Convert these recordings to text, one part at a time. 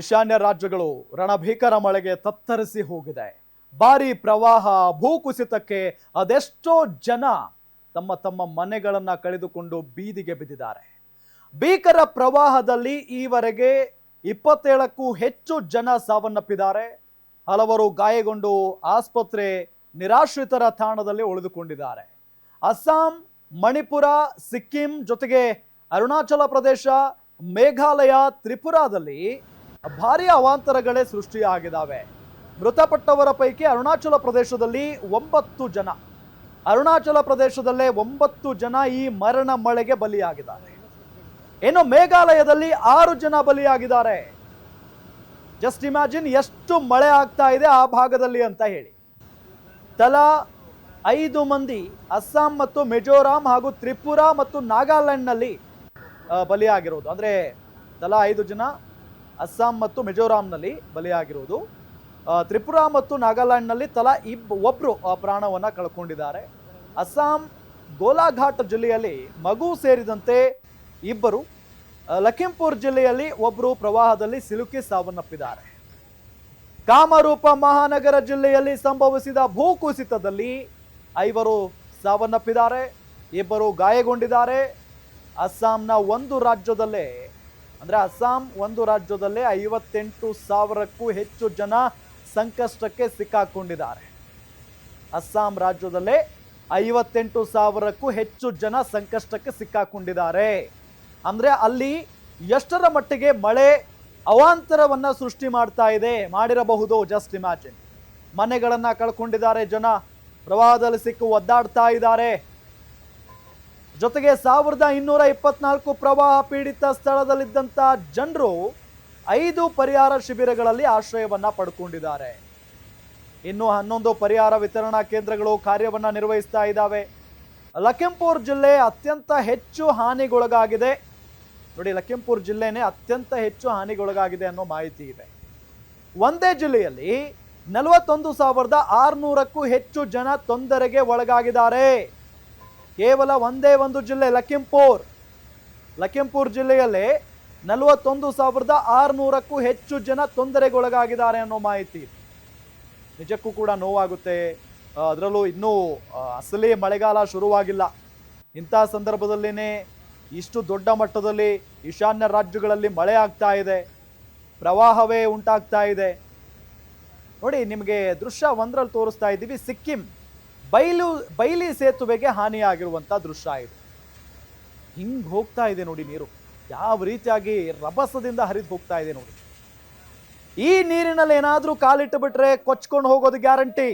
ಈಶಾನ್ಯ ರಾಜ್ಯಗಳು ರಣಭೀಕರ ಮಳೆಗೆ ತತ್ತರಿಸಿ ಹೋಗಿದೆ. ಭಾರಿ ಪ್ರವಾಹ, ಭೂಕುಸಿತಕ್ಕೆ ಅದೆಷ್ಟೋ ಜನ ತಮ್ಮ ತಮ್ಮ ಮನೆಗಳನ್ನು ಕಳೆದುಕೊಂಡು ಬೀದಿಗೆ ಬಿದ್ದಿದ್ದಾರೆ. ಭೀಕರ ಪ್ರವಾಹದಲ್ಲಿ ಈವರೆಗೆ ಇಪ್ಪತ್ತೇಳಕ್ಕೂ ಹೆಚ್ಚು ಜನ ಸಾವನ್ನಪ್ಪಿದ್ದಾರೆ. ಹಲವರು ಗಾಯಗೊಂಡು ಆಸ್ಪತ್ರೆ ನಿರಾಶ್ರಿತರ ತಾಣದಲ್ಲಿ ಉಳಿದುಕೊಂಡಿದ್ದಾರೆ. ಅಸ್ಸಾಂ, ಮಣಿಪುರ, ಸಿಕ್ಕಿಂ ಜೊತೆಗೆ ಅರುಣಾಚಲ ಪ್ರದೇಶ, ಮೇಘಾಲಯ, ತ್ರಿಪುರಾದಲ್ಲಿ ಭಾರಿ ಅವಾಂತರಗಳೇ ಸೃಷ್ಟಿಯಾಗಿದ್ದಾವೆ. ಮೃತಪಟ್ಟವರ ಪೈಕಿ ಅರುಣಾಚಲ ಪ್ರದೇಶದಲ್ಲಿ ಒಂಬತ್ತು ಜನ. ಅರುಣಾಚಲ ಪ್ರದೇಶದಲ್ಲೇ ಒಂಬತ್ತು ಜನ ಈ ಮರಣ ಮಳೆಗೆ ಬಲಿಯಾಗಿದ್ದಾರೆ. ಇನ್ನು ಮೇಘಾಲಯದಲ್ಲಿ ಆರು ಜನ ಬಲಿಯಾಗಿದ್ದಾರೆ. ಜಸ್ಟ್ ಇಮ್ಯಾಜಿನ್ ಎಷ್ಟು ಮಳೆ ಆಗ್ತಾ ಇದೆ ಆ ಭಾಗದಲ್ಲಿ ಅಂತ ಹೇಳಿ. ತಲಾ ಐದು ಮಂದಿ ಅಸ್ಸಾಂ ಮತ್ತು ಮಿಜೋರಾಂ ಹಾಗೂ ತ್ರಿಪುರಾ ಮತ್ತು ನಾಗಾಲ್ಯಾಂಡ್ನಲ್ಲಿ ಬಲಿಯಾಗಿರೋದು ಅಂದರೆ ತಲಾ ಐದು ಜನ ಅಸ್ಸಾಂ ಮತ್ತು ಮಿಜೋರಾಂನಲ್ಲಿ ಬಲಿಯಾಗಿರುವುದು. ತ್ರಿಪುರಾ ಮತ್ತು ನಾಗಾಲ್ಯಾಂಡ್ನಲ್ಲಿ ತಲಾ ಇಬ್ ಒಬ್ಬರು ಪ್ರಾಣವನ್ನು ಕಳ್ಕೊಂಡಿದ್ದಾರೆ. ಅಸ್ಸಾಂ ಗೋಲಾಘಾಟ್ ಜಿಲ್ಲೆಯಲ್ಲಿ ಮಗು ಸೇರಿದಂತೆ ಇಬ್ಬರು ಲಖೀಂಪುರ್ ಜಿಲ್ಲೆಯಲ್ಲಿ ಒಬ್ಬರು ಪ್ರವಾಹದಲ್ಲಿ ಸಿಲುಕಿ ಸಾವನ್ನಪ್ಪಿದ್ದಾರೆ. ಕಾಮರೂಪ ಮಹಾನಗರ ಜಿಲ್ಲೆಯಲ್ಲಿ ಸಂಭವಿಸಿದ ಭೂಕುಸಿತದಲ್ಲಿ ಐವರು ಸಾವನ್ನಪ್ಪಿದ್ದಾರೆ, ಇಬ್ಬರು ಗಾಯಗೊಂಡಿದ್ದಾರೆ. ಅಸ್ಸಾಂನ ಒಂದು ರಾಜ್ಯದಲ್ಲೇ ಅಂದರೆ ಅಸ್ಸಾಂ ಒಂದು ರಾಜ್ಯದಲ್ಲೇ ಐವತ್ತೆಂಟು ಸಾವಿರಕ್ಕೂ ಹೆಚ್ಚು ಜನ ಸಂಕಷ್ಟಕ್ಕೆ ಸಿಕ್ಕಾಕೊಂಡಿದ್ದಾರೆ. ಅಸ್ಸಾಂ ರಾಜ್ಯದಲ್ಲೇ ಐವತ್ತೆಂಟು ಸಾವಿರಕ್ಕೂ ಹೆಚ್ಚು ಜನ ಸಂಕಷ್ಟಕ್ಕೆ ಸಿಕ್ಕಾಕೊಂಡಿದ್ದಾರೆ. ಅಂದರೆ ಅಲ್ಲಿ ಎಷ್ಟರ ಮಟ್ಟಿಗೆ ಮಳೆ ಅವಾಂತರವನ್ನು ಸೃಷ್ಟಿ ಮಾಡ್ತಾ ಇದೆ ಮಾಡಿರಬಹುದು ಜಸ್ಟ್ ಇಮ್ಯಾಜಿನ್ ಮನೆಗಳನ್ನು ಕಳ್ಕೊಂಡಿದ್ದಾರೆ ಜನ, ಪ್ರವಾಹದಲ್ಲಿ ಸಿಕ್ಕು ಒದ್ದಾಡ್ತಾ ಇದ್ದಾರೆ. ಜೊತೆಗೆ ಸಾವಿರದ ಇನ್ನೂರ ಇಪ್ಪತ್ನಾಲ್ಕು ಪ್ರವಾಹ ಪೀಡಿತ ಸ್ಥಳದಲ್ಲಿದ್ದಂಥ ಜನರು ಐದು ಪರಿಹಾರ ಶಿಬಿರಗಳಲ್ಲಿ ಆಶ್ರಯವನ್ನು ಪಡ್ಕೊಂಡಿದ್ದಾರೆ. ಇನ್ನು ಹನ್ನೊಂದು ಪರಿಹಾರ ವಿತರಣಾ ಕೇಂದ್ರಗಳು ಕಾರ್ಯವನ್ನು ನಿರ್ವಹಿಸ್ತಾ ಇದ್ದಾವೆ. ಲಖೀಂಪುರ್ ಜಿಲ್ಲೆ ಅತ್ಯಂತ ಹೆಚ್ಚು ಹಾನಿಗೊಳಗಾಗಿದೆ. ನೋಡಿ ಲಖೀಂಪುರ್ ಜಿಲ್ಲೆನೇ ಅತ್ಯಂತ ಹೆಚ್ಚು ಹಾನಿಗೊಳಗಾಗಿದೆ ಅನ್ನೋ ಮಾಹಿತಿ ಇದೆ. ಒಂದೇ ಜಿಲ್ಲೆಯಲ್ಲಿ ನಲವತ್ತೊಂದು ಸಾವಿರದ ಆರುನೂರಕ್ಕೂ ಹೆಚ್ಚು ಜನ ತೊಂದರೆಗೆ ಒಳಗಾಗಿದ್ದಾರೆ. ಕೇವಲ ಒಂದೇ ಒಂದು ಜಿಲ್ಲೆ ಲಖೀಂಪುರ್ ಲಖೀಂಪುರ್ ಜಿಲ್ಲೆಯಲ್ಲಿ ನಲವತ್ತೊಂದು ಸಾವಿರದ ಆರುನೂರಕ್ಕೂ ಹೆಚ್ಚು ಜನ ತೊಂದರೆಗೊಳಗಾಗಿದ್ದಾರೆ ಅನ್ನೋ ಮಾಹಿತಿ. ನಿಜಕ್ಕೂ ಕೂಡ ನೋವಾಗುತ್ತೆ. ಅದರಲ್ಲೂ ಇನ್ನೂ ಅಸಲಿ ಮಳೆಗಾಲ ಶುರುವಾಗಿಲ್ಲ. ಇಂಥ ಸಂದರ್ಭದಲ್ಲೇ ಇಷ್ಟು ದೊಡ್ಡ ಮಟ್ಟದಲ್ಲಿ ಈಶಾನ್ಯ ರಾಜ್ಯಗಳಲ್ಲಿ ಮಳೆ ಆಗ್ತಾ ಇದೆ. ಪ್ರವಾಹವೇ ಉಂಟಾಗ್ತಾ ಇದೆ. ನೋಡಿ, ನಿಮಗೆ ದೃಶ್ಯ ಒಂದರಲ್ಲಿ ತೋರಿಸ್ತಾ ಇದ್ದೀವಿ. ಸಿಕ್ಕಿಂ. ಬೈಲು, ಬೈಲಿ ಸೇತುವೆಗೆ ಹಾನಿಯಾಗಿರುವಂಥ ದೃಶ್ಯ ಇದು. ಹಿಂಗೆ ಹೋಗ್ತಾ ಇದೆ ನೋಡಿ ನೀರು. ಯಾವ ರೀತಿಯಾಗಿ ರಭಸದಿಂದ ಹರಿದು ಹೋಗ್ತಾ ಇದೆ ನೋಡಿ. ಈ ನೀರಿನಲ್ಲಿ ಏನಾದರೂ ಕಾಲಿಟ್ಟು ಬಿಟ್ರೆ ಕೊಚ್ಕೊಂಡು ಹೋಗೋದು ಗ್ಯಾರಂಟಿ.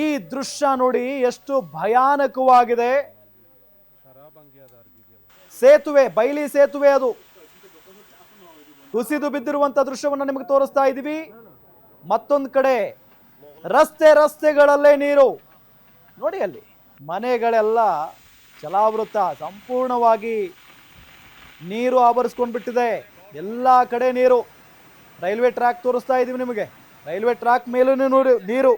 ಈ ದೃಶ್ಯ ನೋಡಿ ಎಷ್ಟು ಭಯಾನಕವಾಗಿದೆ. ಸೇತುವೆ, ಬೈಲಿ ಸೇತುವೆ ಅದು. ಕುಸಿದು ಬಿದ್ದಿರುವಂತ ದೃಶ್ಯವನ್ನು ನಿಮಗೆ ತೋರಿಸ್ತಾ ಇದ್ದೀವಿ ಮತ್ತೊಂದು ಕಡೆ ರಸ್ತೆ ರಸ್ತೆಗಳಲ್ಲೇ ನೀರು. ನೋಡಿ ಅಲ್ಲಿ, ಮನೆಗಳೆಲ್ಲ ಜಲಾವೃತ, ಸಂಪೂರ್ಣವಾಗಿ ನೀರು ಆವರಿಸ್ಕೊಂಡು ಬಿಟ್ಟಿದೆ. ಎಲ್ಲ ಕಡೆ ನೀರು. ರೈಲ್ವೆ ಟ್ರ್ಯಾಕ್ ತೋರಿಸ್ತಾ ಇದೀವಿ ನಿಮಗೆ. ರೈಲ್ವೆ ಟ್ರ್ಯಾಕ್ ಮೇಲೂ ನೋಡಿ, ನೀರು.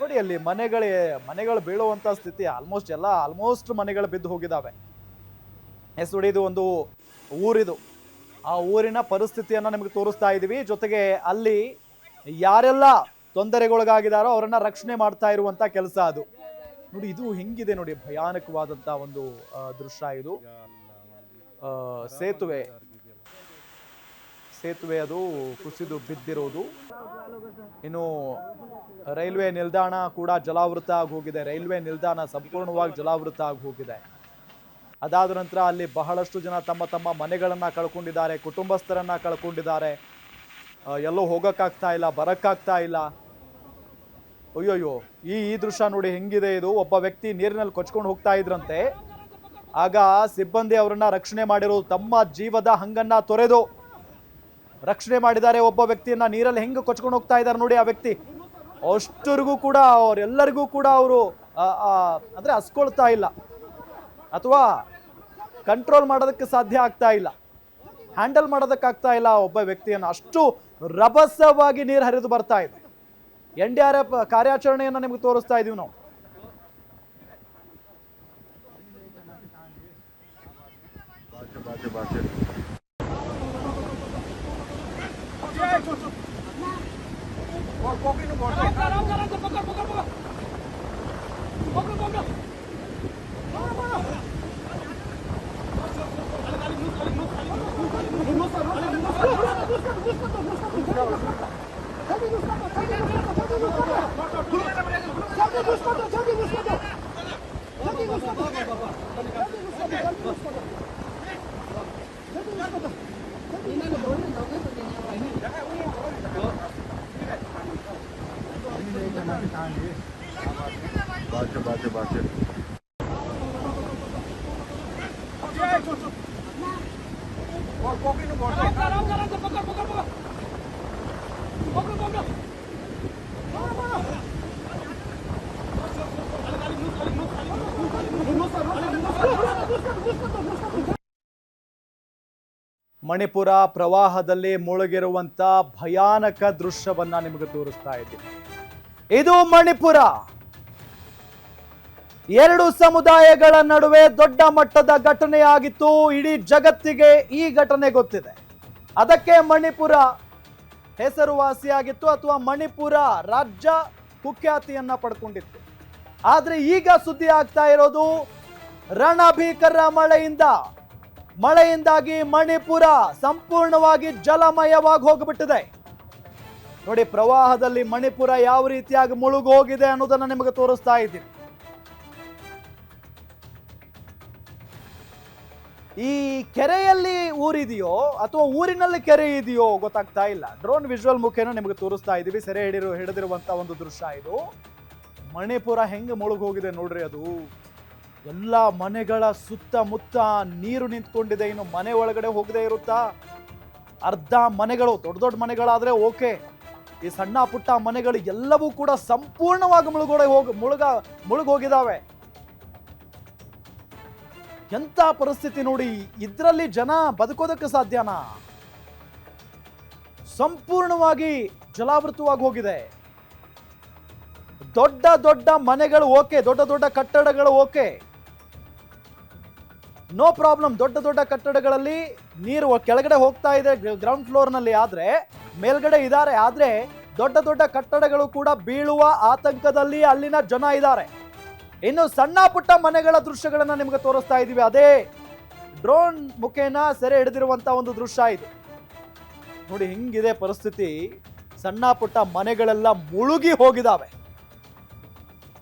ನೋಡಿ ಅಲ್ಲಿ ಮನೆಗಳೇ, ಮನೆಗಳು ಬೀಳುವಂಥ ಸ್ಥಿತಿ. ಆಲ್ಮೋಸ್ಟ್ ಎಲ್ಲ, ಆಲ್ಮೋಸ್ಟ್ ಮನೆಗಳು ಬಿದ್ದು ಹೋಗಿದ್ದಾವೆ ಎಸ್ ನೋಡಿ, ಇದು ಒಂದು ಊರಿದು. ಆ ಊರಿನ ಪರಿಸ್ಥಿತಿಯನ್ನು ನಿಮಗೆ ತೋರಿಸ್ತಾ ಇದ್ದೀವಿ ಜೊತೆಗೆ ಅಲ್ಲಿ ಯಾರೆಲ್ಲ ತೊಂದರೆಗೊಳಗಾಗಿದ್ದಾರೋ ಅವರನ್ನ ರಕ್ಷಣೆ ಮಾಡ್ತಾ ಇರುವಂತ ಕೆಲಸ ಅದು. ನೋಡಿ, ಇದು ಹೆಂಗಿದೆ ನೋಡಿ, ಭಯಾನಕವಾದಂತ ಒಂದು ದೃಶ್ಯ ಇದು. ಸೇತುವೆ. ಸೇತುವೆ ಅದು ಕುಸಿದು ಬಿದ್ದಿರೋದು. ಇನ್ನು ರೈಲ್ವೆ ನಿಲ್ದಾಣ ಕೂಡ ಜಲಾವೃತ ಆಗಿ ಹೋಗಿದೆ ರೈಲ್ವೆ ನಿಲ್ದಾಣ ಸಂಪೂರ್ಣವಾಗಿ ಜಲಾವೃತ ಆಗಿ ಹೋಗಿದೆ ಅದಾದ ನಂತರ ಅಲ್ಲಿ ಬಹಳಷ್ಟು ಜನ ತಮ್ಮ ತಮ್ಮ ಮನೆಗಳನ್ನು ಕಳ್ಕೊಂಡಿದ್ದಾರೆ, ಕುಟುಂಬಸ್ಥರನ್ನ ಕಳ್ಕೊಂಡಿದ್ದಾರೆ. ಎಲ್ಲೋ ಹೋಗಕ್ಕಾಗ್ತಾ ಇಲ್ಲ, ಬರಕ್ಕಾಗ್ತಾ ಇಲ್ಲ. ಅಯ್ಯೋಯ್ಯೋ, ಈ ಈ ದೃಶ್ಯ ನೋಡಿ ಹೆಂಗಿದೆ ಇದು? ಒಬ್ಬ ವ್ಯಕ್ತಿ ನೀರಿನಲ್ಲಿ ಕೊಚ್ಕೊಂಡು ಹೋಗ್ತಾ ಇದ್ರಂತೆ. ಆಗ ಸಿಬ್ಬಂದಿ ಅವರನ್ನ ರಕ್ಷಣೆ ಮಾಡಿರೋದು ತಮ್ಮ ಜೀವದ ಹಂಗನ್ನ ತೊರೆದು ರಕ್ಷಣೆ ಮಾಡಿದ್ದಾರೆ. ಒಬ್ಬ ವ್ಯಕ್ತಿಯನ್ನ ನೀರಲ್ಲಿ ಹೆಂಗೆ ಕೊಚ್ಕೊಂಡು ಹೋಗ್ತಾ ಇದ್ದಾರೆ ನೋಡಿ ಆ ವ್ಯಕ್ತಿ. ಅಷ್ಟರಿಗೂ ಕೂಡ ಅವರೆಲ್ಲರಿಗೂ ಕೂಡ ಅವರು ಅಂದ್ರೆ ಹಸ್ಕೊಳ್ತಾ ಇಲ್ಲ. ಅಥವಾ ಕಂಟ್ರೋಲ್ ಮಾಡೋದಕ್ಕೆ ಸಾಧ್ಯ ಆಗ್ತಾ ಇಲ್ಲ. ಹ್ಯಾಂಡಲ್ ಮಾಡೋದಕ್ಕಾಗ್ತಾ ಇಲ್ಲ ಒಬ್ಬ ವ್ಯಕ್ತಿಯನ್ನು. ಅಷ್ಟು ರಭಸವಾಗಿ ನೀರು ಹರಿದು ಬರ್ತಾ ಇದೆ. ಎನ್ ಡಿ ಆರ್ ಎಫ್ ಕಾರ್ಯಾಚರಣೆಯನ್ನು ನಿಮಗೆ ತೋರಿಸ್ತಾ ಇದೀವಿ ನಾವು. ಮಣಿಪುರ ಪ್ರವಾಹದಲ್ಲಿ ಮುಳುಗಿರುವಂತ ಭಯಾನಕ ದೃಶ್ಯವನ್ನ ನಿಮಗೆ ತೋರಿಸ್ತಾ ಇದ್ದೀನಿ. ಇದು ಮಣಿಪುರ. ಎರಡು ಸಮುದಾಯಗಳ ನಡುವೆ ದೊಡ್ಡ ಮಟ್ಟದ ಘಟನೆಯಾಗಿತ್ತು. ಇಡೀ ಜಗತ್ತಿಗೆ ಈ ಘಟನೆ ಗೊತ್ತಿದೆ. ಅದಕ್ಕೆ ಮಣಿಪುರ ಹೆಸರುವಾಸಿಯಾಗಿತ್ತು ಅಥವಾ ಮಣಿಪುರ ರಾಜ್ಯ ಕುಖ್ಯಾತಿಯನ್ನ ಪಡ್ಕೊಂಡಿತ್ತು. ಆದ್ರೆ ಈಗ ಸುದ್ದಿ ಆಗ್ತಾ ಇರೋದು ರಣಭೀಕರ ಮಳೆಯಿಂದ. ಮಳೆಯಿಂದಾಗಿ ಮಣಿಪುರ ಸಂಪೂರ್ಣವಾಗಿ ಜಲಮಯವಾಗಿ ಹೋಗ್ಬಿಟ್ಟಿದೆ. ನೋಡಿ, ಪ್ರವಾಹದಲ್ಲಿ ಮಣಿಪುರ ಯಾವ ರೀತಿಯಾಗಿ ಮುಳುಗೋಗಿದೆ ಅನ್ನೋದನ್ನು ಅನ್ನೋದನ್ನ ನಿಮಗೆ ತೋರಿಸ್ತಾ ಇದ್ದೀನಿ. ಈ ಕೆರೆಯಲ್ಲಿ ಊರಿದೆಯೋ ಅಥವಾ ಊರಿನಲ್ಲಿ ಕೆರೆ ಇದೆಯೋ ಗೊತ್ತಾಗ್ತಾ ಇಲ್ಲ. ಡ್ರೋನ್ ವಿಜುವಲ್ ಮುಖೇನ ನಿಮಗೆ ತೋರಿಸ್ತಾ ಇದ್ದೀವಿ. ಸೆರೆ ಹಿಡಿರು ಹಿಡಿದಿರುವಂತ ಒಂದು ದೃಶ್ಯ ಇದು. ಮಣಿಪುರ ಹೆಂಗೆ ಮುಳುಗೋಗಿದೆ ನೋಡ್ರಿ ಅದು. ಎಲ್ಲ ಮನೆಗಳ ಸುತ್ತಮುತ್ತ ನೀರು ನಿಂತ್ಕೊಂಡಿದೆ. ಇನ್ನು ಮನೆ ಒಳಗಡೆ ಹೋಗದೆ ಇರುತ್ತಾ? ಅರ್ಧ ಮನೆಗಳು, ದೊಡ್ಡ ದೊಡ್ಡ ಮನೆಗಳಾದ್ರೆ ಓಕೆ. ಈ ಸಣ್ಣ ಪುಟ್ಟ ಮನೆಗಳು ಎಲ್ಲವೂ ಕೂಡ ಸಂಪೂರ್ಣವಾಗಿ ಮುಳುಗೋಡೆ ಹೋಗಿ ಮುಳುಗ ಮುಳುಗೋಗಿದಾವೆ ಎಂತ ಪರಿಸ್ಥಿತಿ ನೋಡಿ ಇದರಲ್ಲಿ ಜನ ಬದುಕೋದಕ್ಕೆ ಸಾಧ್ಯನಾ? ಸಂಪೂರ್ಣವಾಗಿ ಜಲಾವೃತವಾಗಿ ಹೋಗಿದೆ. ದೊಡ್ಡ ದೊಡ್ಡ ಮನೆಗಳು ಓಕೆ, ದೊಡ್ಡ ದೊಡ್ಡ ಕಟ್ಟಡಗಳು ಓಕೆ. ನೋ ಪ್ರಾಬ್ಲಮ್ ದೊಡ್ಡ ದೊಡ್ಡ ಕಟ್ಟಡಗಳಲ್ಲಿ ನೀರು ಕೆಳಗಡೆ ಹೋಗ್ತಾ ಇದೆ ಗ್ರೌಂಡ್ ಫ್ಲೋರ್ನಲ್ಲಿ. ಆದ್ರೆ ಮೇಲ್ಗಡೆ ಇದ್ದಾರೆ. ಆದ್ರೆ ದೊಡ್ಡ ದೊಡ್ಡ ಕಟ್ಟಡಗಳು ಕೂಡ ಬೀಳುವ ಆತಂಕದಲ್ಲಿ ಅಲ್ಲಿನ ಜನ ಇದ್ದಾರೆ. ಇನ್ನು ಸಣ್ಣ ಪುಟ್ಟ ಮನೆಗಳ ದೃಶ್ಯಗಳನ್ನು ನಿಮಗೆ ತೋರಿಸ್ತಾ ಇದೀವಿ ಅದೇ ಡ್ರೋನ್ ಮುಖೇನ ಸೆರೆ ಹಿಡಿದಿರುವಂತ ಒಂದು ದೃಶ್ಯ ಇದು. ನೋಡಿ, ಹಿಂಗಿದೆ ಪರಿಸ್ಥಿತಿ. ಸಣ್ಣ ಪುಟ್ಟ ಮನೆಗಳೆಲ್ಲ ಮುಳುಗಿ ಹೋಗಿದಾವೆ.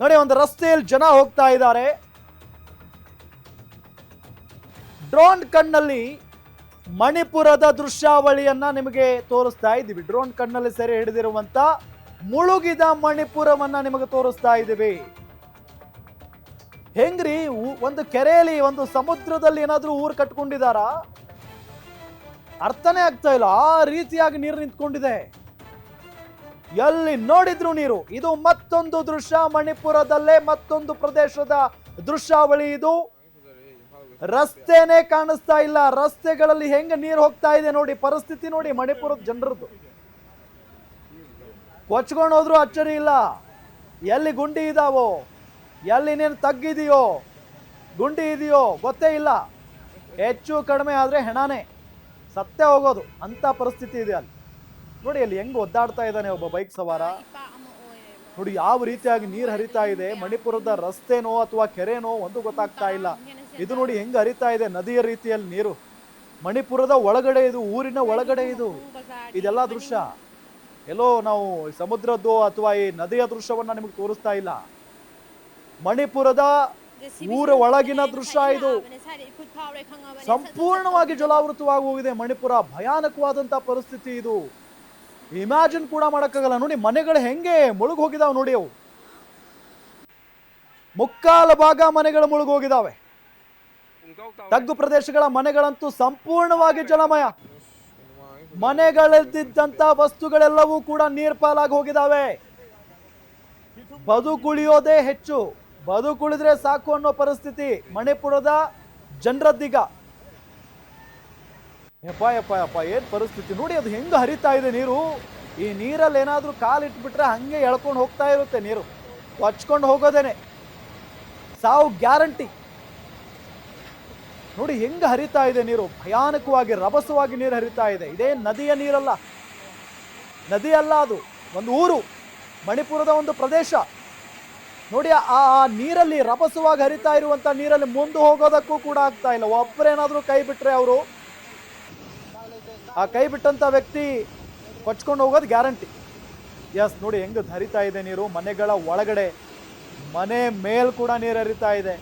ನೋಡಿ, ಒಂದು ರಸ್ತೆಯಲ್ಲಿ ಜನ ಹೋಗ್ತಾ ಇದ್ದಾರೆ. ಡ್ರೋನ್ ಕಣ್ಣಲ್ಲಿ ಮಣಿಪುರದ ದೃಶ್ಯಾವಳಿಯನ್ನ ನಿಮಗೆ ತೋರಿಸ್ತಾ ಇದ್ದೀವಿ. ಡ್ರೋನ್ ಕಣ್ಣಲ್ಲಿ ಸೆರೆ ಹಿಡಿದಿರುವಂತ ಮುಳುಗಿದ ಮಣಿಪುರವನ್ನ ನಿಮಗೆ ತೋರಿಸ್ತಾ ಇದ್ದೀವಿ. ಹೆಂಗ್ರಿ? ಒಂದು ಕೆರೆಯಲ್ಲಿ, ಒಂದು ಸಮುದ್ರದಲ್ಲಿ ಏನಾದರೂ ಊರು ಕಟ್ಕೊಂಡಿದಾರ? ಅರ್ಥನೇ ಆಗ್ತಾ ಇಲ್ಲ. ಆ ರೀತಿಯಾಗಿ ನೀರು ನಿಂತ್ಕೊಂಡಿದೆ. ಎಲ್ಲಿ ನೋಡಿದ್ರು ನೀರು. ಇದು ಮತ್ತೊಂದು ದೃಶ್ಯ. ಮಣಿಪುರದಲ್ಲೇ ಮತ್ತೊಂದು ಪ್ರದೇಶದ ದೃಶ್ಯಾವಳಿ ಇದು. ರಸ್ತೆನೇ ಕಾಣಿಸ್ತಾ ಇಲ್ಲ. ರಸ್ತೆಗಳಲ್ಲಿ ಹೆಂಗ ನೀರು ಹೋಗ್ತಾ ಇದೆ ನೋಡಿ. ಪರಿಸ್ಥಿತಿ ನೋಡಿ ಮಣಿಪುರದ ಜನರದ್ದು. ಕೊಚ್ಕೊಂಡು ಹೋದ್ರು ಅಚ್ಚರಿ ಇಲ್ಲ. ಎಲ್ಲಿ ಗುಂಡಿ ಇದಾವೋ? ಎಲ್ಲಿ ನೀನು ತಗ್ಗಿದೆಯೋ, ಗುಂಡಿ ಇದೆಯೋ, ಗೊತ್ತೇ ಇಲ್ಲ. ಹೆಚ್ಚು ಕಡಿಮೆ ಆದರೆ ಹೆಣಾನೇ. ಸತ್ತೇ ಹೋಗೋದು ಅಂಥ ಪರಿಸ್ಥಿತಿ ಇದೆ ಅಲ್ಲಿ. ನೋಡಿ, ಅಲ್ಲಿ ಹೆಂಗೆ ಒದ್ದಾಡ್ತಾ ಇದ್ದಾನೆ ಒಬ್ಬ ಬೈಕ್ ಸವಾರ. ನೋಡಿ, ಯಾವ ರೀತಿಯಾಗಿ ನೀರು ಹರಿತಾ ಇದೆ, ಮಣಿಪುರದ ರಸ್ತೆನೋ ಅಥವಾ ಕೆರೆನೋ ಒಂದು ಗೊತ್ತಾಗ್ತಾ ಇಲ್ಲ. ಇದು ನೋಡಿ ಹೆಂಗೆ ಹರಿತಾ ಇದೆ, ನದಿಯ ರೀತಿಯಲ್ಲಿ ನೀರು. ಮಣಿಪುರದ ಒಳಗಡೆ ಇದು, ಊರಿನ ಒಳಗಡೆ ಇದು. ಇದೆಲ್ಲ ದೃಶ್ಯ. ಎಲ್ಲೋ ನಾವು ಸಮುದ್ರದ್ದು ಅಥವಾ ಈ ನದಿಯ ದೃಶ್ಯವನ್ನು ನಿಮಗೆ ತೋರಿಸ್ತಾ ಇಲ್ಲ. ಮಣಿಪುರದ ಊರ ಒಳಗಿನ ದೃಶ್ಯ ಇದು. ಸಂಪೂರ್ಣವಾಗಿ ಜಲಾವೃತವಾಗಿ ಹೋಗಿದೆ ಮಣಿಪುರ ಭಯಾನಕವಾದಂತ ಪರಿಸ್ಥಿತಿ ಇದು. ಇಮ್ಯಾಜಿನ್ ಕೂಡ ಮಾಡೋಕ್ಕಾಗಲ್ಲ. ನೋಡಿ ಮನೆಗಳು ಹೆಂಗೆ ಮುಳುಗ್ ಹೋಗಿದಾವೆ ನೋಡಿ ಅವು. ಮುಕ್ಕಾಲ ಭಾಗ ಮನೆಗಳು ಮುಳುಗು ಹೋಗಿದಾವೆ ತಗ್ಗು ಪ್ರದೇಶಗಳ ಮನೆಗಳಂತೂ ಸಂಪೂರ್ಣವಾಗಿ ಜಲಮಯ. ಮನೆಗಳಲ್ಲಿದ್ದಂತ ವಸ್ತುಗಳೆಲ್ಲವೂ ಕೂಡ ನೀರ್ಪಾಲಾಗಿ ಹೋಗಿದಾವೆ. ಬದುಕುಳಿಯೋದೇ ಹೆಚ್ಚು. ಬದುಕುಳಿದ್ರೆ ಸಾಕು ಅನ್ನೋ ಪರಿಸ್ಥಿತಿ ಮಣಿಪುರದ ಜನರದ್ದೀಗ. ಯಪ್ಪ ಯಪ್ಪ ಯಪ್ಪ, ಏನು ಪರಿಸ್ಥಿತಿ? ನೋಡಿ, ಅದು ಹೆಂಗೆ ಹರಿತಾ ಇದೆ ನೀರು. ಈ ನೀರಲ್ಲಿ ಏನಾದ್ರೂ ಕಾಲಿಟ್ಬಿಟ್ರೆ ಹಂಗೆ ಎಳ್ಕೊಂಡು ಹೋಗ್ತಾ ಇರುತ್ತೆ ನೀರು. ಹಚ್ಕೊಂಡು ಹೋಗೋದೇನೆ. ಸಾವು ಗ್ಯಾರಂಟಿ. ನೋಡಿ, ಹೆಂಗೆ ಹರಿತಾ ಇದೆ ನೀರು. ಭಯಾನಕವಾಗಿ, ರಭಸವಾಗಿ ನೀರು ಹರಿತಾ ಇದೆ. ಇದೇ ನದಿಯ ನೀರಲ್ಲ. ನದಿಯಲ್ಲ ಅದು. ಒಂದು ಊರು. ಮಣಿಪುರದ ಒಂದು ಪ್ರದೇಶ. ನೋಡಿ, ಆ ನೀರಲ್ಲಿ ರಭಸವಾಗಿ ಹರಿತಾ ಇರುವಂತ ನೀರಲ್ಲಿ ಮುಂದೆ ಹೋಗೋದಕ್ಕೂ ಕೂಡ ಆಗ್ತಾ ಇಲ್ಲ. ಒಬ್ಬರೇನಾದ್ರೂ ಕೈ ಬಿಟ್ರೆ ಅವರು ಆ ಕೈ ಬಿಟ್ಟಂತ ವ್ಯಕ್ತಿ ಕೊಚ್ಕೊಂಡು ಹೋಗೋದು ಗ್ಯಾರಂಟಿ. ಎಸ್ ನೋಡಿ, ಹೆಂಗ್ ಹರಿತಾ ಇದೆ ನೀರು? ಮನೆಗಳ ಒಳಗಡೆ ಮನೆ ಮೇಲ್ ಕೂಡ ನೀರು ಹರಿತಾ ಇದೆ.